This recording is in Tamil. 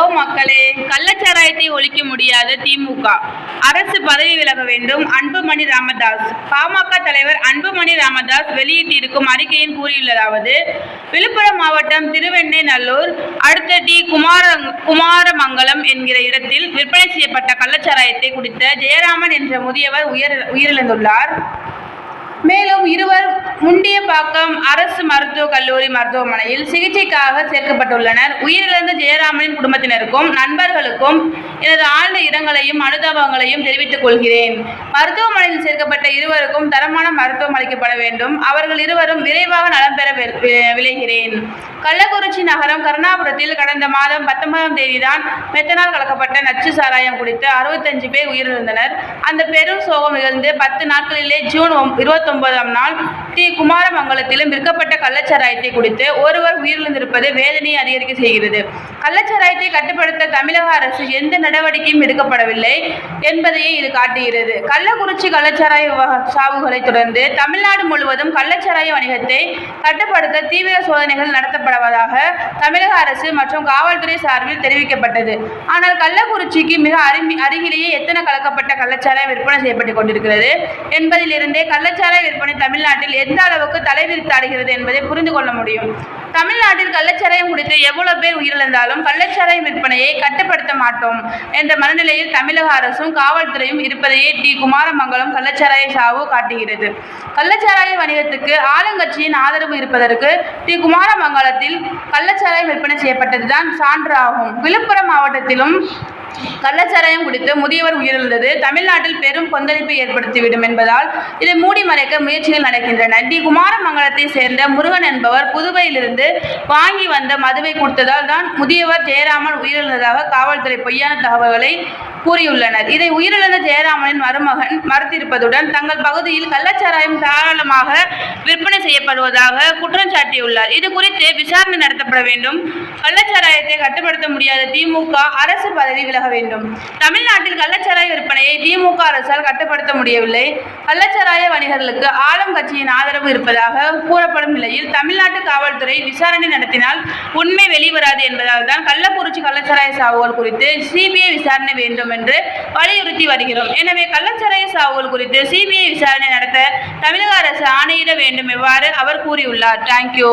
ஹலோ மக்களே கள்ளச்சாராயத்தை ஒழிக்க முடியாத திமுக. அரசு பதவி விலக வேண்டும் அன்புமணி ராமதாஸ். பாமக தலைவர் அன்புமணி ராமதாஸ் வெளியிட்டிருக்கும் அறிக்கையில் கூறியுள்ளதாவது விழுப்புரம் மாவட்டம் திருவெண்ணெய்நல்லூர் அடுத்த டி குமார குமாரமங்கலம் என்கிற இடத்தில் விற்பனை செய்யப்பட்ட கள்ளச்சாராயத்தை குடித்த ஜெயராமன் என்ற முதியவர் உயிர் உயிரிழந்துள்ளார். மேலும் இருவர் முண்டியப்பாக்கம் அரசு மருத்துவக் கல்லூரி மருத்துவமனையில் சிகிச்சைக்காக சேர்க்கப்பட்டுள்ளனர். உயிரிழந்த ஜெயராமனின் குடும்பத்தினருக்கும் நண்பர்களுக்கும் எனது ஆழ்ந்த இரங்கலையும் அனுதாபங்களையும் தெரிவித்துக் கொள்கிறேன். மருத்துவமனையில் சேர்க்கப்பட்ட இருவருக்கும் தரமான மருத்துவம் அளிக்கப்பட வேண்டும். அவர்கள் இருவரும் விரைவாக நலம் பெற வி- விளைகிறேன். கள்ளக்குறிச்சி நகரம் கருணாபுரத்தில் கடந்த மாதம் பத்தொன்பதாம் தேதிதான் மெத்தனால் கலக்கப்பட்ட நச்சு சாராயம் குடித்து அறுபத்தஞ்சு பேர் உயிரிழந்தனர். அந்த பெரும் சோகம் நிகழ்ந்து பத்து நாட்களிலே ஜூன் இருபத்தி இருபத்தொன்பதாம் நாள் டி. குமாரமங்கலத்திலும் விற்கப்பட்ட கள்ளச்சாராயத்தை குடித்து ஒருவர் உயிரிழந்திருப்பது வேதனையை அதிகரிக்க செய்கிறது. கள்ளச்சாராயத்தை கட்டுப்படுத்த தமிழக அரசு எந்த நடவடிக்கையும் எடுக்கப்படவில்லை என்பதையே இது காட்டுகிறது. கள்ளக்குறிச்சி கள்ளச்சாராய சாவுகளை தொடர்ந்து தமிழ்நாடு முழுவதும் கள்ளச்சாராய வணிகத்தை கட்டுப்படுத்த தீவிர சோதனைகள் நடத்தப்படுவதாக தமிழக அரசு மற்றும் காவல்துறை சார்பில் தெரிவிக்கப்பட்டது. ஆனால் கள்ளக்குறிச்சிக்கு மிக அருமி அருகிலேயே எத்தனை கலக்கப்பட்ட கள்ளச்சாராயம் விற்பனை செய்யப்பட்டு கொண்டிருக்கிறது என்பதிலிருந்தே கள்ளச்சாராய விற்பனை தமிழ்நாட்டில் எந்த அளவுக்கு தலைவிரித்தாடுகிறது என்பதை புரிந்து கொள்ள முடியும். தமிழ்நாட்டில் கள்ளச்சாராயம் குடித்து எவ்வளவு பேர் உயிரிழந்தாலும் கள்ளச்சாராயம் விற்பனையை கட்டுப்படுத்த மாட்டோம் என்ற மனநிலையில் தமிழக அரசும் காவல்துறையும் இருப்பதையே டி. குமாரமங்கலம் கள்ளச்சாராய சாவு காட்டுகிறது. கள்ளச்சாராய வணிகத்துக்கு ஆளுங்கட்சியின் ஆதரவு இருப்பதற்கு டி. குமாரமங்கலத்தில் கள்ளச்சாராயம் விற்பனை செய்யப்பட்டதுதான் சான்று ஆகும். விழுப்புரம் மாவட்டத்திலும் கள்ளச்சாராயம் குடித்து முதியவர் உயிரிழந்தது தமிழ்நாட்டில் பெரும் கொந்தளிப்பை ஏற்படுத்திவிடும் என்பதால் இதை மூடி மறைக்க முயற்சிகள் நடக்கின்றன. டி. குமாரமங்கலத்தை சேர்ந்த முருகன் என்பவர் புதுவையிலிருந்து வாங்கி வந்த மதுவை கொடுத்ததால் தான் முதியவர் ஜெயராமன் உயிரிழந்ததாக காவல்துறை பொய்யான தகவல்களை கூறியுள்ளனர். இதை உயிரிழந்த ஜெயராமனின் மருமகன் மறுத்திருப்பதுடன் தங்கள் பகுதியில் கள்ளச்சாராயம் தாராளமாக விற்பனை செய்யப்படுவதாக குற்றம் சாட்டியுள்ளார். இது குறித்து விசாரணை நடத்தப்பட வேண்டும். கள்ளச்சாராயத்தை கட்டுப்படுத்த முடியாத திமுக அரசு பதவி விலக வேண்டும். தமிழ்நாட்டில் கள்ளச்சாராய விற்பனையை திமுக அரசால் கட்டுப்படுத்த முடியவில்லை. கள்ளச்சாராய வணிகர்களுக்கு ஆளும் கட்சியின் ஆதரவு இருப்பதாக கூறப்படும் நிலையில் தமிழ்நாட்டு காவல்துறை விசாரணை நடத்தினால் உண்மை வெளிவராது என்பதால் தான் கள்ளக்குறிச்சி கள்ளச்சாராய சாவுகள் குறித்து சிபிஐ விசாரணை வேண்டும் என்று வலியுறுத்தி வருகிறோம். எனவே கள்ளச்சாராய சாவுகள் குறித்து சிபிஐ விசாரணை நடத்த தமிழக அரசு ஆணையிட வேண்டும் எவ்வாறு? அவர் கூறியுள்ளார். தேங்க்யூ